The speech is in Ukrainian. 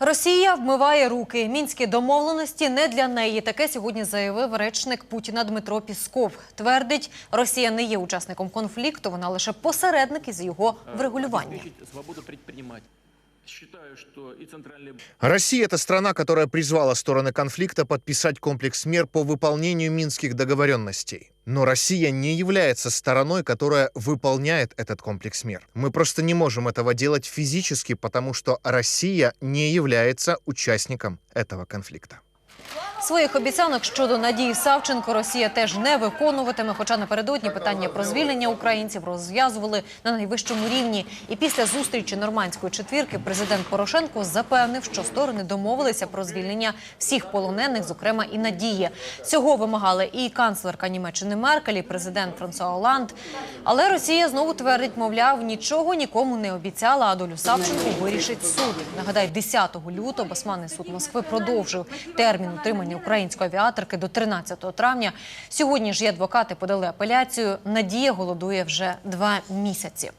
Росія вмиває руки. Мінські домовленості не для неї. Таке сьогодні заявив речник Путіна Дмитро Пісков. Твердить, Росія не є учасником конфлікту, вона лише посередник із його врегулювання. Россия – это страна, которая призвала стороны конфликта подписать комплекс мер по выполнению минских договоренностей. Но Россия не является стороной, которая выполняет этот комплекс мер. Мы просто не можем этого делать физически, потому что Россия не является участником этого конфликта. Своїх обіцянок щодо Надії Савченко Росія теж не виконуватиме. Хоча напередодні питання про звільнення українців розв'язували на найвищому рівні. І після зустрічі нормандської четвірки президент Порошенко запевнив, що сторони домовилися про звільнення всіх полонених, зокрема і Надії. Цього вимагали і канцлерка Німеччини Меркель, і президент Франсуа Оланд. Але Росія знову твердить, мовляв, нічого нікому не обіцяла, а долю Савченко вирішить суд. Нагадаю, 10 лютого Басманний суд Москви продовжив термін утримання української авіаторки до 13 травня. Сьогодні ж і адвокати подали апеляцію. Надія голодує вже два місяці.